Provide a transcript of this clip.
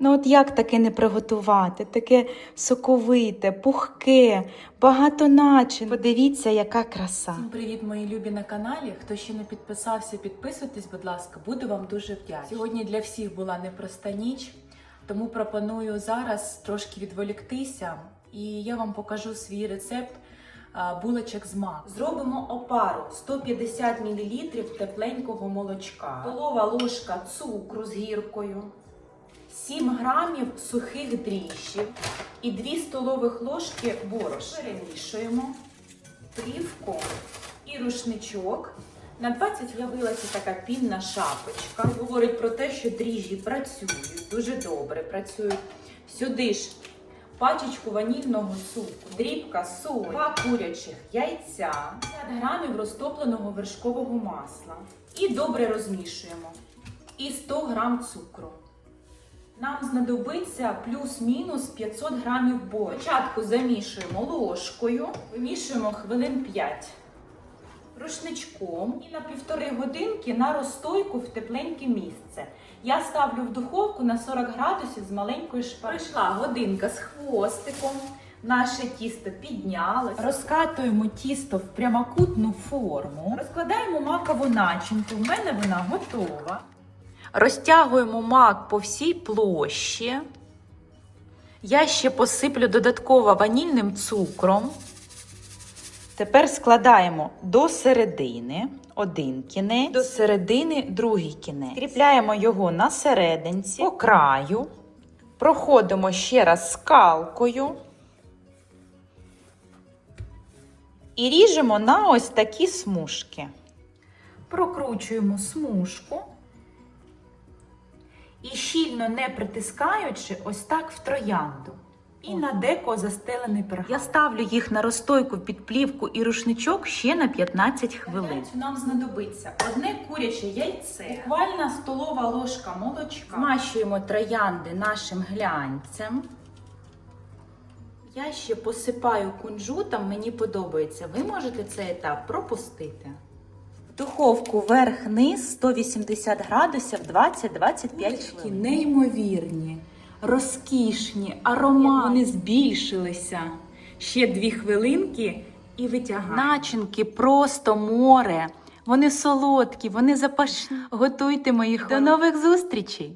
Ну от як таке не приготувати? Таке соковите, пухке, багато начин. Подивіться, яка краса. Всім привіт, мої любі на каналі. Хто ще не підписався, підписуйтесь, будь ласка, буду вам дуже вдячна. Сьогодні для всіх була непроста ніч, тому пропоную зараз трошки відволіктися, і я вам покажу свій рецепт булочок з маком. Зробимо опару 150 мл тепленького молочка, столова ложка цукру з гіркою. 7 грамів сухих дріжджів і 2 столових ложки борошна. Перемішуємо плівку і рушничок. На 20 з'явилася така пінна шапочка. Говорить про те, що дріжджі працюють, дуже добре працюють. Сюди ж пачечку ванільного цукру, дрібка солі, два курячих яйця, 50 грамів розтопленого вершкового масла. І добре розмішуємо. І 100 грам цукру. Нам знадобиться плюс-мінус 500 грамів борщу. Спочатку замішуємо ложкою, вимішуємо хвилин 5 рушничком і на півтори годинки на розстойку в тепленьке місце. Я ставлю в духовку на 40 градусів з маленькою шпариною. Пройшла годинка з хвостиком. Наше тісто піднялось. Розкатуємо тісто в прямокутну форму. Розкладаємо макову начинку. В мене вона готова. Розтягуємо мак по всій площі. Я ще посиплю додатково ванільним цукром. Тепер складаємо до середини один кінець, до середини другий кінець. Кріпляємо його на серединці, по краю. Проходимо ще раз скалкою. І ріжемо на ось такі смужки. Прокручуємо смужку. І щільно не притискаючи, ось так в троянду. І на деко застелений пергамент. Я ставлю їх на розстойку під плівку і рушничок ще на 15 хвилин. Нам знадобиться одне куряче яйце, буквально столова ложка молочка. Змащуємо троянди нашим глянцем. Я ще посипаю кунжутом, мені подобається. Ви можете цей етап пропустити. Духовку вверх-низ 180 градусів 20-25 хвилин. неймовірні, розкішні, аромати. Вони збільшилися. Ще дві хвилинки і витягаємо. Начинки просто море. Вони солодкі, вони запашні. Готуйте моїх. До нових зустрічей!